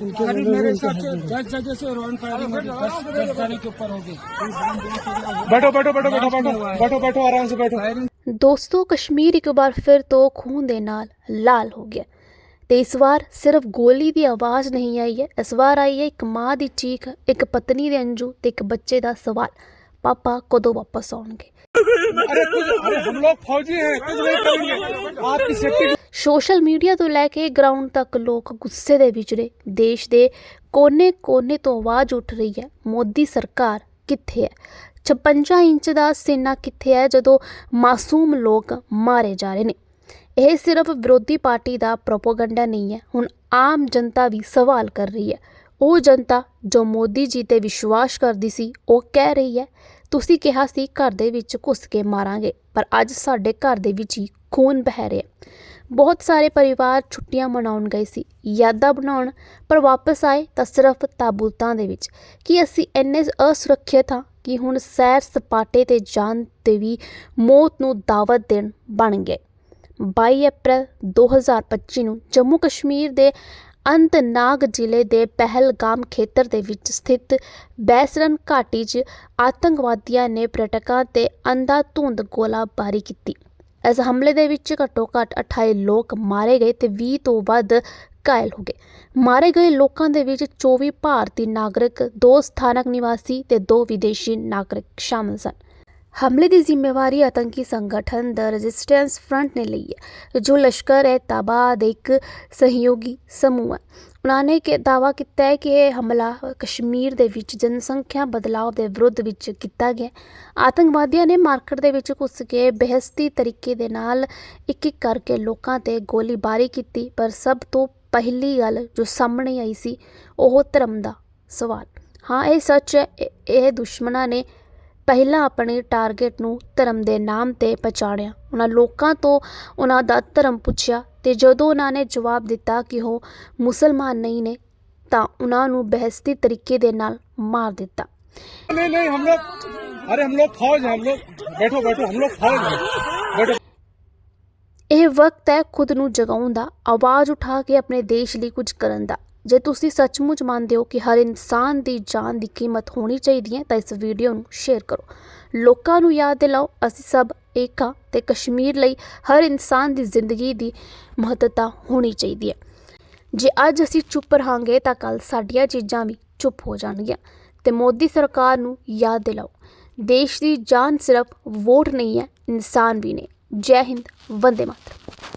करीब मेरे हिसाब से दस जगह से रॉन फायरिंग होगी दस दस जने के ऊपर होगी बैठो बैठो बैठो बैठो बैठो बैठो बैठो आराम से बैठो फायरिंग ਦੋਸਤੋ ਕਸ਼ਮੀਰ ਇੱਕ ਵਾਰ ਫਿਰ ਤੋਂ ਖੂਨ ਦੇ ਨਾਲ ਲਾਲ ਹੋ ਗਿਆ ਤੇ ਇਸ ਵਾਰ ਸਿਰਫ ਗੋਲੀ ਦੀ ਆਵਾਜ਼ ਨਹੀਂ ਆਈ ਹੈ ਇਸ ਵਾਰ ਆਈ ਹੈ ਇੱਕ ਮਾਂ ਦੀ ਚੀਖ ਇੱਕ ਪਤਨੀ ਦੇ ਅੰਜੂ ਤੇ ਇੱਕ ਬੱਚੇ ਦਾ ਸਵਾਲ ਪਾਪਾ ਕਦੋਂ ਵਾਪਸ ਆਉਣਗੇ अरे कुछ अरे हम लोग फौजी हैं कुछ नहीं करेंगे आपकी सेफ्टी ਸੋਸ਼ਲ ਮੀਡੀਆ ਤੋਂ ਲੈ ਕੇ ਗਰਾਊਂਡ ਤੱਕ ਲੋਕ ਗੁੱਸੇ ਦੇ ਵਿੱਚ ਨੇ ਦੇਸ਼ ਦੇ ਕੋਨੇ-ਕੋਨੇ ਤੋਂ ਆਵਾਜ਼ ਉੱਠ ਰਹੀ ਹੈ ਮੋਦੀ ਸਰਕਾਰ ਕਿੱਥੇ ਹੈ 56 ਇੰਚ ਦਾ ਸੀਨਾ ਕਿੱਥੇ ਹੈ ਜਦੋਂ ਮਾਸੂਮ ਲੋਕ ਮਾਰੇ ਜਾ ਰਹੇ ਨੇ ਇਹ ਸਿਰਫ ਵਿਰੋਧੀ ਪਾਰਟੀ ਦਾ ਪ੍ਰੋਪਗੈਂਡਾ ਨਹੀਂ ਹੈ ਹੁਣ ਆਮ ਜਨਤਾ ਵੀ ਸਵਾਲ ਕਰ ਰਹੀ ਹੈ ਉਹ ਜਨਤਾ ਜੋ ਮੋਦੀ ਜੀ ਤੇ ਵਿਸ਼ਵਾਸ ਕਰਦੀ ਸੀ, ਉਹ ਕਹਿ ਰਹੀ ਹੈ, ਤੁਸੀਂ ਕਿਹਾ ਸੀ ਘਰ ਦੇ ਵਿੱਚ ਘੁੱਸ ਕੇ ਮਾਰਾਂਗੇ, ਪਰ ਅੱਜ ਸਾਡੇ ਘਰ ਦੇ ਵਿੱਚ ਹੀ ਖੂਨ ਬਹਿ ਰਿਹਾ ਬਹੁਤ ਸਾਰੇ ਪਰਿਵਾਰ ਛੁੱਟੀਆਂ ਮਨਾਉਣ ਗਏ ਸੀ। ਯਾਦਾਂ ਬਣਾਉਣ, ਪਰ ਵਾਪਸ ਆਏ ਤਾਂ ਸਿਰਫ ਤਾਬੂਤਾਂ ਦੇ ਵਿੱਚ। ਕਿ ਅਸੀਂ ਇੰਨੇ ਅਸੁਰੱਖਿਅਤ ਹਾਂ ਕਿ ਹੁਣ ਸੈਰ ਸਪਾਟੇ ਤੇ ਜਾਣ ਤੇ ਵੀ ਮੌਤ ਨੂੰ ਦਾਵਤ ਦੇਣ ਬਣ ਗਏ? 22 ਅਪ੍ਰੈਲ 2025 ਨੂੰ ਜੰਮੂ ਕਸ਼ਮੀਰ ਦੇ ਅਨੰਤਨਾਗ ਜ਼ਿਲ੍ਹੇ ਦੇ ਪਹਿਲਗਾਮ ਖੇਤਰ ਦੇ ਵਿੱਚ ਸਥਿਤ ਬੈਸਰਨ ਘਾਟੀ 'ਚ ਆਤੰਕਵਾਦੀਆਂ ਨੇ ਪ੍ਰਟਕਾਂ ਤੇ ਅੰਧਾਧੁੰਦ ਗੋਲਾਬਾਰੀ ਕੀਤੀ। ਇਸ ਹਮਲੇ ਦੇ ਵਿੱਚ ਘੱਟੋ ਘੱਟ 28 ਲੋਕ ਮਾਰੇ ਗਏ ਤੇ ਵੀਹ ਤੋਂ ਵੱਧ ਘਾਇਲ ਹੋ ਗਏ। ਮਾਰੇ ਗਏ ਲੋਕਾਂ ਦੇ ਵਿੱਚ 24 ਭਾਰਤੀ ਨਾਗਰਿਕ, ਦੋ ਸਥਾਨਕ ਨਿਵਾਸੀ ਤੇ ਦੋ ਵਿਦੇਸ਼ੀ ਨਾਗਰਿਕ ਸ਼ਾਮਲ ਸਨ। ਹਮਲੇ ਦੀ ਜ਼ਿੰਮੇਵਾਰੀ ਆਤੰਕੀ ਸੰਗਠਨ ਦਾ ਰੈਜ਼ਿਸਟੈਂਸ ਫਰੰਟ ਨੇ ਲਈ ਹੈ ਜੋ ਲਸ਼ਕਰ ਹੈ ਤਾਬਾ ਦੇ ਇੱਕ ਸਹਿਯੋਗੀ ਸਮੂਹ ਹੈ ਉਹਨਾਂ ਨੇ ਕਿ ਦਾਵਾ ਕੀਤਾ ਹੈ ਕਿ ਇਹ ਹਮਲਾ ਕਸ਼ਮੀਰ ਦੇ ਵਿੱਚ ਜਨਸੰਖਿਆ ਬਦਲਾਅ ਦੇ ਵਿਰੁੱਧ ਵਿੱਚ ਕੀਤਾ ਗਿਆ ਆਤੰਕਵਾਦੀਆਂ ਨੇ ਮਾਰਕੀਟ ਦੇ ਵਿੱਚ ਘੁਸ ਕੇ ਬਹਿਸਤੀ ਤਰੀਕੇ ਦੇ ਨਾਲ ਇੱਕ ਇੱਕ ਕਰਕੇ ਲੋਕਾਂ ਤੇ ਗੋਲੀਬਾਰੀ ਕੀਤੀ ਪਰ ਸਭ ਤੋਂ ਪਹਿਲੀ ਗੱਲ ਜੋ ਸਾਹਮਣੇ ਆਈ ਸੀ ਉਹ ਧਰਮ ਦਾ ਸਵਾਲ ਹਾਂ ਇਹ ਸੱਚ ਹੈ ਇਹ ਦੁਸ਼ਮਣਾਂ ਨੇ ਪਹਿਲਾਂ ਆਪਣੇ ਟਾਰਗੇਟ ਨੂੰ ਧਰਮ ਦੇ ਨਾਮ 'ਤੇ ਪਛਾਣਿਆ। ਉਹਨਾਂ ਲੋਕਾਂ ਤੋਂ ਉਹਨਾਂ ਦਾ ਧਰਮ ਪੁੱਛਿਆ ਅਤੇ ਜਦੋਂ ਉਹਨਾਂ ਨੇ ਜਵਾਬ ਦਿੱਤਾ ਕਿ ਉਹ ਮੁਸਲਮਾਨ ਨਹੀਂ ਨੇ ਤਾਂ ਉਹਨਾਂ ਨੂੰ ਬਹਿਸਤੀ ਤਰੀਕੇ ਦੇ ਨਾਲ ਮਾਰ ਦਿੱਤਾ। ਨਹੀਂ ਨਹੀਂ ਹਮ ਲੋਗ ਅਰੇ ਹਮ ਲੋਗ ਫੌਜ ਹਮ ਲੋਗ ਬੈਠੋ ਬੈਠੋ ਹਮ ਲੋਗ ਫੌਜ ਬੈਠੋ। ਇਹ ਵਕਤ ਹੈ ਖੁਦ ਨੂੰ ਜਗਾਉਣ ਦਾ ਆਵਾਜ਼ ਉਠਾ ਕੇ ਆਪਣੇ ਦੇਸ਼ ਲਈ ਕੁਝ ਕਰਨ ਦਾ। ਜੇ ਤੁਸੀਂ ਸੱਚਮੁੱਚ ਮੰਨਦੇ ਹੋ ਕਿ ਹਰ ਇਨਸਾਨ ਦੀ ਜਾਨ ਦੀ ਕੀਮਤ ਹੋਣੀ ਚਾਹੀਦੀ ਹੈ, ਤਾਂ ਇਸ ਵੀਡੀਓ ਨੂੰ ਸ਼ੇਅਰ ਕਰੋ। ਲੋਕਾਂ ਨੂੰ ਯਾਦ ਦਿਲਾਓ, ਅਸੀਂ ਸਭ ਇੱਕ ਹਾਂ ਤੇ ਕਸ਼ਮੀਰ ਲਈ ਹਰ ਇਨਸਾਨ ਦੀ ਜ਼ਿੰਦਗੀ ਦੀ ਮਹੱਤਤਾ ਹੋਣੀ ਚਾਹੀਦੀ ਹੈ। ਜੇ ਅੱਜ ਅਸੀਂ ਚੁੱਪ ਰਹਾਂਗੇ, ਤਾਂ ਕੱਲ ਸਾਡੀਆਂ ਚੀਜ਼ਾਂ ਵੀ ਚੁੱਪ ਹੋ ਜਾਣਗੀਆਂ। ਤੇ ਮੋਦੀ ਸਰਕਾਰ ਨੂੰ ਯਾਦ ਦਿਲਾਓ, ਦੇਸ਼ ਦੀ ਜਾਨ ਸਿਰਫ ਵੋਟ ਨਹੀਂ ਹੈ, ਇਨਸਾਨ ਵੀ ਨੇ ਜੈ ਹਿੰਦ, ਵੰਦੇ ਮਾਤਰਮ।